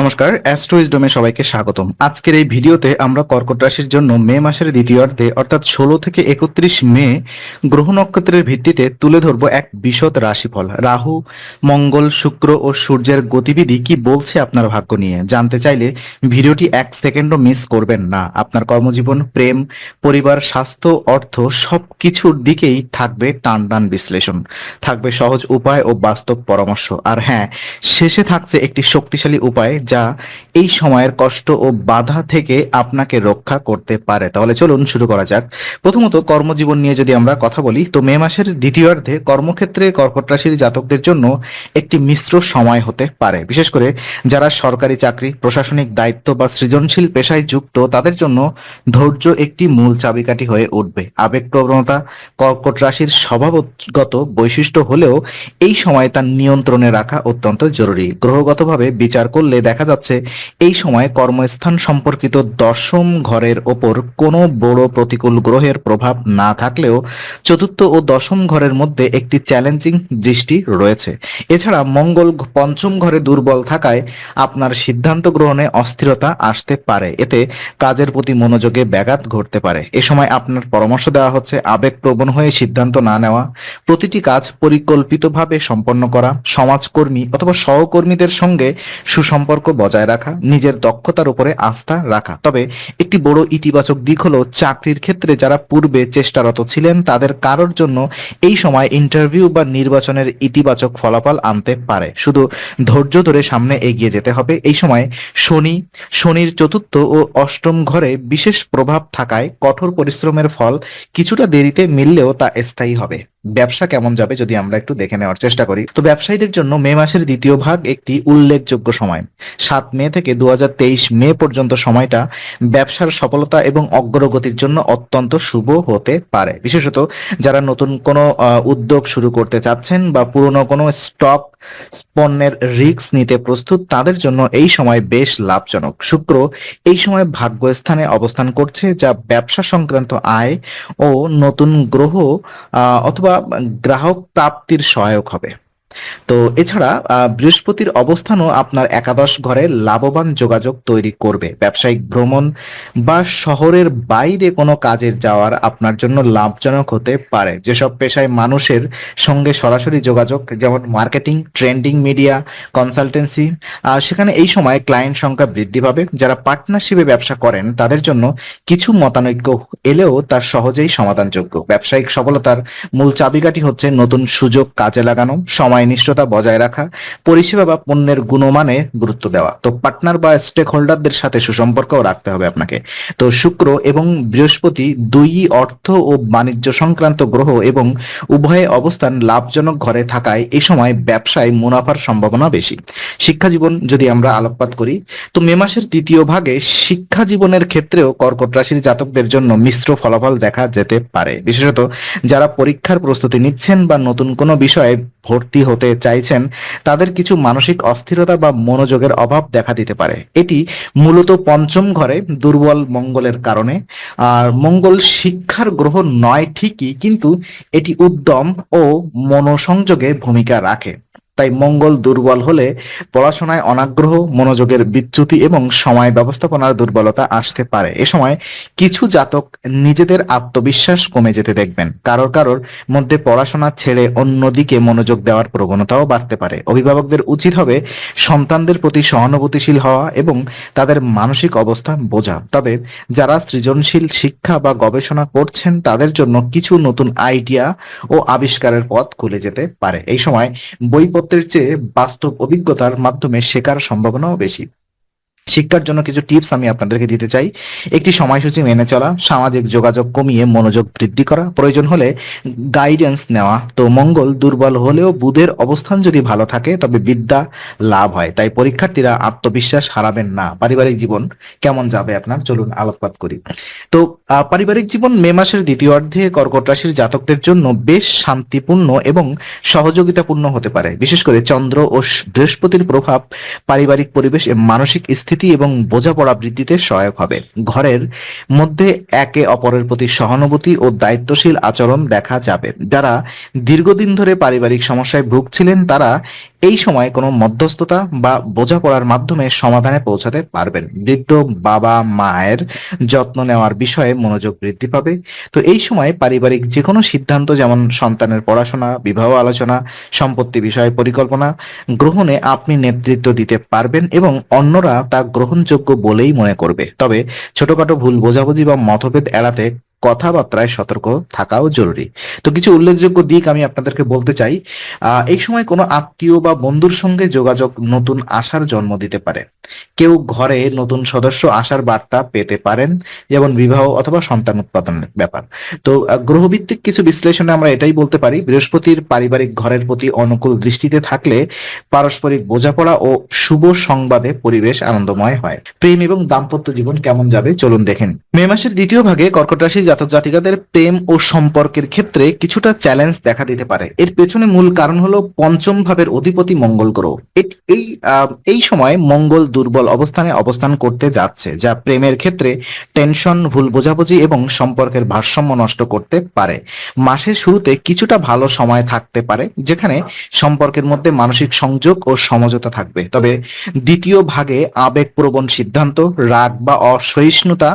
নমস্কার, অ্যাস্ট্রোইজডমে সবাইকে স্বাগতম। আজকের এই ভিডিওতে আমরা কর্কট রাশির জন্য মে মাসের দ্বিতীয়ার্ধে অর্থাৎ ষোলো থেকে একত্রিশ মে গ্রহ নক্ষত্রের ভিত্তিতে তুলে ধরবো এক বিশদ রাশিফল। রাহু, মঙ্গল, শুক্র ও সূর্যের গতিবিধি কি বলছে আপনার ভাগ্য নিয়ে? জানতে চাইলে ভিডিওটি এক সেকেন্ডও মিস করবেন না। আপনার কর্মজীবন, প্রেম, পরিবার, স্বাস্থ্য, অর্থ সব কিছুর দিকেই থাকবে টান টান বিশ্লেষণ। থাকবে সহজ উপায় ও বাস্তব পরামর্শ। আর হ্যাঁ শেষে থাকছে একটি শক্তিশালী উপায় যা এই সময়ের কষ্ট ও বাধা থেকে আপনাকে রক্ষা করতে পারে। তাহলে চলুন শুরু করা যাক। প্রথমত কর্মজীবন নিয়ে যদি আমরা কথা বলি, তো মে মাসের দ্বিতীয়ার্ধে কর্মক্ষেত্রে কর্কট রাশির জাতকদের জন্য একটি মিশ্র সময় হতে পারে। বিশেষ করে যারা সরকারি চাকরি, প্রশাসনিক দায়িত্ব বা সৃজনশীল পেশায় যুক্ত, তাদের জন্য ধৈর্য একটি মূল চাবিকাঠি হয়ে উঠবে। আবেগ প্রবণতা, কর্কট রাশির স্বভাবগত বৈশিষ্ট্য হলেও এই সময় তার নিয়ন্ত্রণে রাখা অত্যন্ত জরুরি। গ্রহগতভাবে বিচার করলে দেখা যাচ্ছে, এই সময় কর্মস্থান সম্পর্কিত দশম ঘরের ওপর কোনো বড় প্রতিকূল গ্রহের প্রভাব না থাকলেও চতুর্থ ও দশম ঘরের মধ্যে একটি চ্যালেঞ্জিং দৃষ্টি রয়েছে। এছাড়া মঙ্গল পঞ্চম ঘরে দুর্বল থাকায় আপনার সিদ্ধান্ত গ্রহণে অস্থিরতা আসতে পারে। এতে কাজের প্রতি মনোযোগে ব্যাঘাত ঘটতে পারে। এ সময় আপনার পরামর্শ দেওয়া হচ্ছে আবেগপ্রবণ হয়ে সিদ্ধান্ত না নেওয়া, প্রতিটি কাজ পরিকল্পিতভাবে সম্পন্ন করা, সমাজকর্মী অথবা সহকর্মীদের সঙ্গে সুসম্পর্ক বজায় রাখা, নিজের দক্ষতার উপরে আস্থা রাখা। তবে একটি বড় ইতিবাচক দিক হলো চাকরির ক্ষেত্রে যারা পূর্বে চেষ্টারত ছিলেন, তাদের কারোর জন্য এই সময় ইন্টারভিউ বা নির্বাচনের ইতিবাচক ফলাফল আনতে পারে। শুধু ধৈর্য ধরে সামনে এগিয়ে যেতে হবে। এই সময় শনি, শনির চতুর্থ ও অষ্টম ঘরে বিশেষ প্রভাব থাকায় কঠোর পরিশ্রমের ফল কিছুটা দেরিতে মিললেও তা স্থায়ী হবে। ব্যবসা কেমন যাবে যদি আমরা একটু দেখে নেওয়ার চেষ্টা করি। তো ব্যবসায়ীদের জন্য মে মাসের দ্বিতীয় ভাগ একটি উল্লেখযোগ্য সময়। সাত মে থেকে দু হাজার তেইশ মে পর্যন্ত সময়টা ব্যবসার সফলতা এবং অগ্রগতির জন্য অত্যন্ত শুভ হতে পারে। বিশেষত যারা নতুন কোনো উদ্যোগ শুরু করতে চাচ্ছেন বা পুরনো কোনো স্টক পণ্যের রিস্ক নিতে প্রস্তুত, তাদের জন্য এই সময় বেশ লাভজনক। শুক্র, এই সময় ভাগ্যস্থানে অবস্থান করছে, যা ব্যবসা সংক্রান্ত আয় ও নতুন গ্রহ অথবা গ্রাহক প্রাপ্তির সহায়ক হবে। তো এছাড়া বৃহস্পতির অবস্থানও আপনার একাদশ ঘরে লাভবান যোগাযোগ তৈরি করবে। ব্যবসায়িক ভ্রমণ বা শহরের বাইরে কোনো কাজের যাওয়ার আপনার জন্য লাভজনক হতে পারে। যেসব পেশায় মানুষের সঙ্গে সরাসরি যোগাযোগ, যেমন মার্কেটিং, ট্রেন্ডিং মিডিয়া, কনসালটেন্সি সেখানে এই সময় ক্লায়েন্ট সংখ্যা বৃদ্ধি পাবে। যারা পার্টনারশিপে ব্যবসা করেন, তাদের জন্য কিছু মতানৈক্য এলেও তার সহজেই সমাধানযোগ্য। ব্যবসায়িক সফলতার মূল চাবিকাঠি হচ্ছে নতুন সুযোগ কাজে লাগানো, সময় নিষ্ঠতা বজায় রাখা, পরিষেবা বা পণ্যের গুণমানে গুরুত্ব দেওয়া। তো পার্টনার বা স্টেক হোল্ডারদের সাথে সুসম্পর্কও রাখতে হবে আপনাকে। তো শুক্র এবং বৃহস্পতি দুই অর্থ ও বাণিজ্য সংক্রান্ত গ্রহ এবং উভয়ে অবস্থান লাভজনক ঘরে থাকায় এই সময় ব্যবসায় মুনাফার সম্ভাবনা বেশি। শিক্ষা জীবন যদি আমরা আলোকপাত করি, তো মে মাসের দ্বিতীয় ভাগে শিক্ষা জীবনের ক্ষেত্রেও কর্কট রাশির জাতকদের জন্য মিশ্র ফলাফল দেখা যেতে পারে। বিশেষত যারা পরীক্ষার প্রস্তুতি নিচ্ছেন বা নতুন কোনো বিষয়ে ভর্তি হতে চাইছেন, তাদের কিছু মানসিক অস্থিরতা বা মনোযোগের অভাব দেখা দিতে পারে। এটি মূলত পঞ্চম ঘরে দুর্বল মঙ্গলের কারণে। আর মঙ্গল শিক্ষার গ্রহ নয় ঠিকই, কিন্তু এটি উদ্যম ও মনোসংযোগে ভূমিকা রাখে। তাই মঙ্গল দুর্বল হলে পড়াশোনায় অনাগ্রহ, মনোযোগের বিচ্যুতি এবং সময় ব্যবস্থাপনার দুর্বলতা আসতে পারে। এ সময় কিছু জাতক নিজেদের আত্মবিশ্বাস কমে যেতে দেখবেন। কারোর কারোর মধ্যে পড়াশোনা ছেড়ে অন্যদিকে মনোযোগ দেওয়ার প্রবণতাও বাড়তে পারে। অভিভাবকদের উচিত হবে সন্তানদের প্রতি সহানুভূতিশীল হওয়া এবং তাদের মানসিক অবস্থা বোঝা। তবে যারা সৃজনশীল শিক্ষা বা গবেষণা করছেন, তাদের জন্য কিছু নতুন আইডিয়া ও আবিষ্কারের পথ খুলে যেতে পারে। এই সময় বইপত্রের চেয়ে বাস্তব অভিজ্ঞতার মাধ্যমে শেখার সম্ভাবনাও বেশি। শিক্ষার জন্য কিছু টিপস আমি আপনাদেরকে দিতে চাই। একটি সময়সূচি মেনে চলা, সামাজিক যোগাযোগ কমিয়ে মনোযোগ বৃদ্ধি করা, প্রয়োজন হলে গাইডেন্স নেওয়া। তো মঙ্গল দুর্বল হলেও বুধের অবস্থান যদি ভালো থাকে, তবে বিদ্যা লাভ হয়। তাই পরীক্ষার্থীরা আত্মবিশ্বাস হারাবেন না। পারিবারিক জীবন কেমন যাবে আপনার? চলুন আলোকপাত করি। তো পারিবারিক জীবন মে মাসের দ্বিতীয় অর্ধে কর্কট রাশির জাতকদের জন্য বেশ শান্তিপূর্ণ এবং সহযোগিতাপূর্ণ হতে পারে। বিশেষ করে চন্দ্র ও বৃহস্পতির প্রভাব, পারিবারিক পরিবেশ, মানসিক স্থিতি এবং বোঝাপড়া বৃদ্ধিতে সহায়ক হবে। ঘরের মধ্যে একে অপরের প্রতি সহানুভূতি ও দায়িত্বশীল আচরণ দেখা যাবে। যারা দীর্ঘদিন ধরে পারিবারিক সমস্যায় ভুগছিলেন, তারা এই সময় কোনো মধ্যস্থতা বা বোঝাপড়ার মাধ্যমে সমাধানে পৌঁছাতে পারবেন। বৃদ্ধ বাবা মায়ের যত্ন নেওয়ার বিষয়ে মনোযোগ বৃদ্ধি পাবে। তো এই সময় পারিবারিক যে কোনো সিদ্ধান্ত, যেমন সন্তানের পড়াশোনা, বিবাহ আলোচনা, সম্পত্তি বিষয়ে পরিকল্পনা, গ্রহণে আপনি নেতৃত্ব দিতে পারবেন এবং অন্যরা তা গ্রহণযোগ্য বলেই মনে করবে। তবে ছোটখাটো ভুল বোঝাবুঝি বা মতভেদ এড়াতে কথাবার্তায় সতর্ক থাকাও জরুরি। তো কিছু উল্লেখযোগ্য দিক আমি আপনাদেরকে বলতে চাই। এই সময় কোনো আত্মীয় বা বন্ধুর সঙ্গে যোগাযোগ নতুন আশার জন্ম দিতে পারে। কেউ ঘরে নতুন সদস্য আসার বার্তা পেতে পারেন, যেমন বিবাহ অথবা সন্তান উৎপাদনের ব্যাপার। তো গ্রহভিত্তিক কিছু বিশ্লেষণে আমরা এটাই বলতে পারি, বৃহস্পতির পারিবারিক ঘরের প্রতি অনুকূল দৃষ্টিতে থাকলে পারস্পরিক বোঝাপড়া ও শুভ সংবাদে পরিবেশ আনন্দময় হয়। প্রেম এবং দাম্পত্য জীবন কেমন যাবে, চলুন দেখেন মে মাসের দ্বিতীয় ভাগে কর্কট রাশি জাতক জাতিকাদের প্রেম ও সম্পর্কের ক্ষেত্রে কিছুটা চ্যালেঞ্জ দেখা দিতে পারে। এর পেছনে মূল কারণ হলো পঞ্চম ভাবের অধিপতি মঙ্গল গ্রহ। এই এই সময় মঙ্গল দুর্বল অবস্থানে অবস্থান করতে যাচ্ছে, যা প্রেমের ক্ষেত্রে টেনশন, ভুল বোঝাবুঝি এবং সম্পর্কের ভারসাম্য নষ্ট করতে পারে। মাসের শুরুতে কিছুটা ভালো সময় থাকতে পারে, যেখানে সম্পর্কের মধ্যে মানসিক সংযোগ ও সমঝোতা থাকবে। তবে দ্বিতীয় ভাগে আবেগপ্রবণ সিদ্ধান্ত, রাগ বা অসহিষ্ণুতা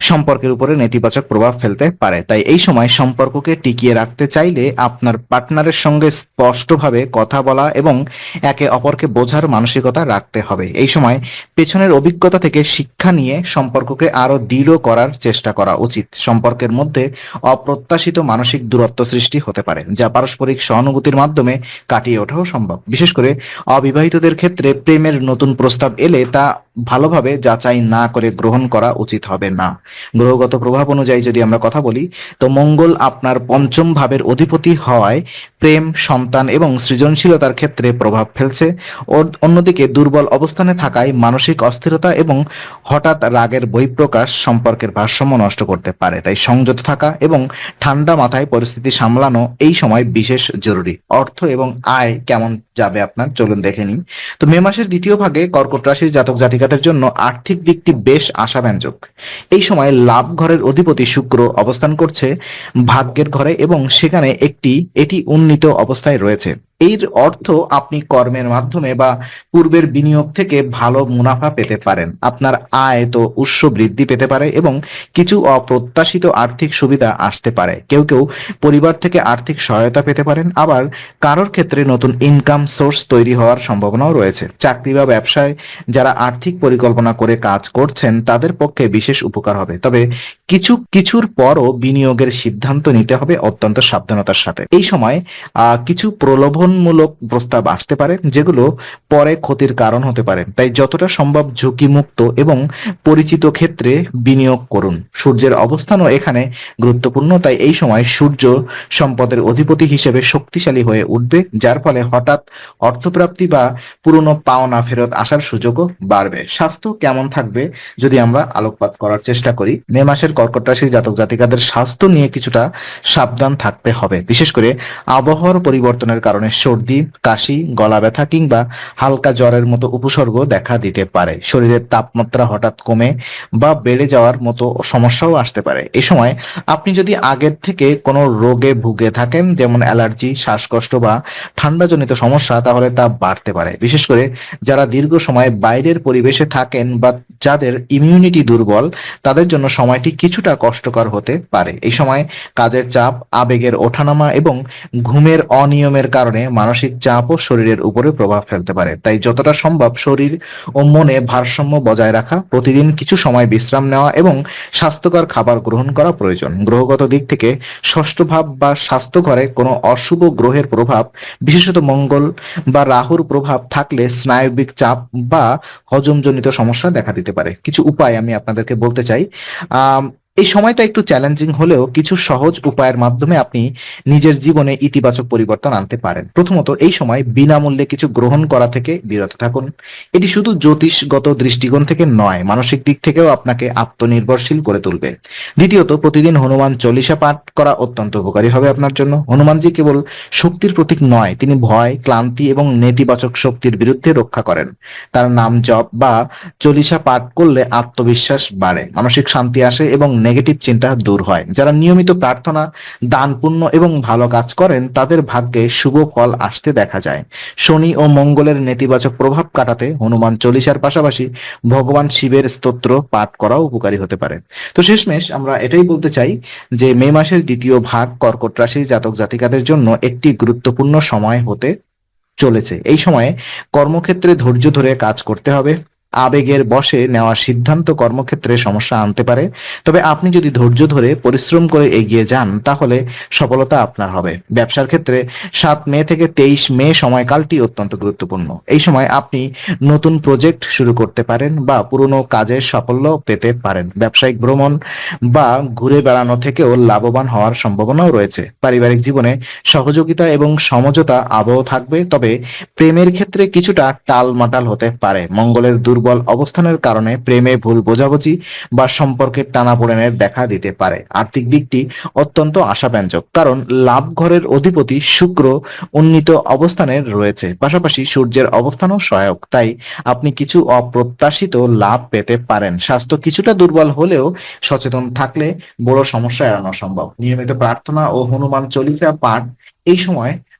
সম্পর্কের উপরে নেতিবাচক প্রভাব ফেলতে পারে। তাই এই সময় সম্পর্ককে টিকিয়ে রাখতে চাইলে আপনার পার্টনারের সঙ্গে স্পষ্টভাবে কথা বলা এবং একে অপরকে বোঝার মানসিকতা রাখতে হবে। এই সময় পেছনের অভিজ্ঞতা থেকে শিক্ষা নিয়ে সম্পর্ককে আরও দৃঢ় করার চেষ্টা করা উচিত। সম্পর্কের মধ্যে অপ্রত্যাশিত মানসিক দূরত্ব সৃষ্টি হতে পারে, যা পারস্পরিক সহানুভূতির মাধ্যমে কাটিয়ে ওঠাও সম্ভব। বিশেষ করে অবিবাহিতদের ক্ষেত্রে প্রেমের নতুন প্রস্তাব এলে তা ভালোভাবে যাচাই না করে গ্রহণ করা উচিত হবে না। গ্রহগত প্রভাব অনুযায়ী যদি আমরা কথা বলি, তো মঙ্গল আপনার পঞ্চম ভাবের অধিপতি হওয়ায় প্রেম, সন্তান এবং সৃজনশীলতার ক্ষেত্রে প্রভাব ফেলছে। অন্যদিকে দুর্বল অবস্থানে থাকায় মানসিক অস্থিরতা এবং হঠাৎ রাগের বহিঃপ্রকাশ সম্পর্কের ভারসাম্য নষ্ট করতে পারে। তাই সংযত থাকা এবং ঠান্ডা মাথায় পরিস্থিতি সামলানো এই সময় বিশেষ জরুরি। অর্থ এবং আয় কেমন যাবে আপনার? চলুন দেখে নিই। তো মে মাসের দ্বিতীয় ভাগে কর্কট রাশির জাতক জাতিকাদের জন্য আর্থিক দিকটি বেশ আশাব্যঞ্জক। এই সময় লাভ ঘরের অধিপতি শুক্র অবস্থান করছে, ভাগ্যের ঘরে এবং সেখানে একটি, এটি উন্নীত অবস্থায় রয়েছে। এর অর্থ আপনি কর্মের মাধ্যমে বা পূর্বের বিনিয়োগ থেকে ভালো মুনাফা পেতে পারেন। আপনার আয় তো উৎস বৃদ্ধি পেতে পারে এবং কিছু অপ্রত্যাশিত আর্থিক সুবিধা আসতে পারে। কেউ কেউ পরিবার থেকে আর্থিক সহায়তা পেতে পারেন, আবার কারোর ক্ষেত্রে নতুন ইনকাম সোর্স তৈরি হওয়ার সম্ভাবনাও রয়েছে। চাকরি বা ব্যবসায় যারা আর্থিক পরিকল্পনা করে কাজ করছেন, তাদের পক্ষে বিশেষ উপকার হবে। তবে কিছু, কিছুর পরও বিনিয়োগের সিদ্ধান্ত নিতে হবে অত্যন্ত সাবধানতার সাথে। এই সময় কিছু প্রলোভনমূলক প্রস্তাব আসতে পারে, যেগুলো পরে ক্ষতির কারণ হতে পারে। তাই যতটা সম্ভব ঝুঁকিমুক্ত এবং পরিচিত ক্ষেত্রে বিনিয়োগ করুন। সূর্যের অবস্থানও এখানে গুরুত্বপূর্ণ, তাই এই সময় সূর্য সম্পদের অধিপতি হিসেবে শক্তিশালী হয়ে উঠবে, যার ফলে হঠাৎ অর্থপ্রাপ্তি বা পুরনো পাওনা ফেরত আসার সুযোগও বাড়বে। স্বাস্থ্য কেমন থাকবে, যদি আমরা আলোকপাত করার চেষ্টা করি? মে মাসের কর্কট রাশির জাতক জাতিকাদের স্বাস্থ্য নিয়ে কিছুটা সাবধান থাকতে হবে। বিশেষ করে আবহাওয়ার পরিবর্তনের কারণে সর্দি, কাশি, গলা ব্যথা কিংবা হালকা জ্বরের মতো উপসর্গ দেখা দিতে পারে। শরীরের তাপমাত্রা হঠাৎ কমে বা বেড়ে যাওয়ার মতো সমস্যাও আসতে পারে। এই সময় আপনি যদি আগের থেকে কোনো রোগে ভুগে থাকেন, যেমন অ্যালার্জি, শ্বাসকষ্ট বা ঠান্ডাজনিত সমস্যা, তাহলে তা বাড়তে পারে। বিশেষ করে যারা দীর্ঘ সময় বাইরের পরিবেশে থাকেন বা যাদের ইমিউনিটি দুর্বল, তাদের জন্য সময়টি কিছুটা কষ্টকর হতে পারে। এই সময় কাজের চাপ, আবেগের ওঠানামা এবং ঘুমের অনিয়মের কারণে মানসিক চাপ ও শরীরের উপরে প্রভাব ফেলতে পারে। তাই যতটা সম্ভব শরীর ও মনে ভারসাম্য বজায় রাখা, প্রতিদিন কিছু সময় বিশ্রাম নেওয়া এবং স্বাস্থ্যকর খাবার গ্রহণ করা প্রয়োজন। গ্রহগত দিক থেকে ষষ্ঠ ভাব বা স্বাস্থ্য ঘরে কোনো অশুভ গ্রহের প্রভাব, বিশেষত মঙ্গল বা রাহুর প্রভাব থাকলে স্নায়বিক চাপ বা হজমজনিত সমস্যা দেখা দিতে পারে। কিছু উপায় আমি আপনাদেরকে বলতে চাই। এই সময়টা একটু চ্যালেঞ্জিং হলেও কিছু সহজ উপায়ের মাধ্যমে আপনি নিজের জীবনে ইতিবাচক পরিবর্তন আনতে পারেন। প্রথমত, এই সময় বিনামূল্যে কিছু গ্রহণ করা থেকে বিরত থাকুন। এটি শুধু জ্যোতিষগত দৃষ্টিকোণ থেকে নয়, মানসিক দিক থেকেও আপনাকে আত্মনির্ভরশীল করে তুলবে। দ্বিতীয়ত, প্রতিদিন হনুমান চল্লিশা পাঠ করা অত্যন্ত উপকারী হবে আপনার জন্য। হনুমানজি কেবল শক্তির প্রতীক নয়, তিনি ভয়, ক্লান্তি এবং নেতিবাচক শক্তির বিরুদ্ধে রক্ষা করেন। তার নাম জপ বা চল্লিশা পাঠ করলে আত্মবিশ্বাস বাড়ে, মানসিক শান্তি আসে এবং নেগেটিভ চিন্তা দূর হয়। যারা নিয়মিত প্রার্থনা, দান, পুণ্য এবং ভালো কাজ করেন, তাদের ভাগ্যে শুভ ফল আসতে দেখা যায়। শনি ও মঙ্গলের নেতিবাচক প্রভাব কাটাতে হনুমান চল্লিশার পাশাপাশি ভগবান শিবের স্তোত্র পাঠ করাও উপকারী হতে পারে। তো শেষমেশ আমরা এটাই বলতে চাই যে মে মাসের দ্বিতীয় ভাগ কর্কট রাশির জাতক জাতিকাদের জন্য একটি গুরুত্বপূর্ণ সময় হতে চলেছে। এই সময়ে কর্মক্ষেত্রে ধৈর্য ধরে কাজ করতে হবে আবেগের বশে নেওয়া সিদ্ধান্ত কর্মক্ষেত্রে সমস্যা আনতে পারে। তবে আপনি যদি ধৈর্য ধরে পরিশ্রম করে এগিয়ে যান, তাহলে সফলতা আপনার হবে। ব্যবসার ক্ষেত্রে সাত মে থেকে তেইশ মে সময়কালটি অত্যন্ত গুরুত্বপূর্ণ। এই সময় আপনি নতুন প্রজেক্ট শুরু করতে পারেন বা পুরনো কাজের সাফল্য পেতে পারেন। ব্যবসায়িক ভ্রমণ বা ঘুরে বেড়ানো থেকেও লাভবান হওয়ার সম্ভাবনাও রয়েছে। পারিবারিক জীবনে সহযোগিতা এবং সমঝোতা আবহ থাকবে, তবে প্রেমের ক্ষেত্রে কিছুটা টালমাটাল হতে পারে। মঙ্গলের দুর্বল অবস্থানের কারণে প্রেমে ভুল বোঝাবুঝি বা সম্পর্কের টানাপোড়েনের দেখা দিতে পারে। আর্থিক দিকটি অত্যন্ত আশাব্যঞ্জক, কারণ লাভ ঘরের অধিপতি শুক্র উন্নীত অবস্থানে রয়েছে, পাশাপাশি সূর্যের অবস্থানও সহায়ক, তাই আপনি কিছু অপ্রত্যাশিত লাভ পেতে পারেন। স্বাস্থ্য কিছুটা দুর্বল হলেও সচেতন থাকলে বড় সমস্যা এড়ানো সম্ভব। নিয়মিত প্রার্থনা ও হনুমান চলিতা পাঠ এই সময়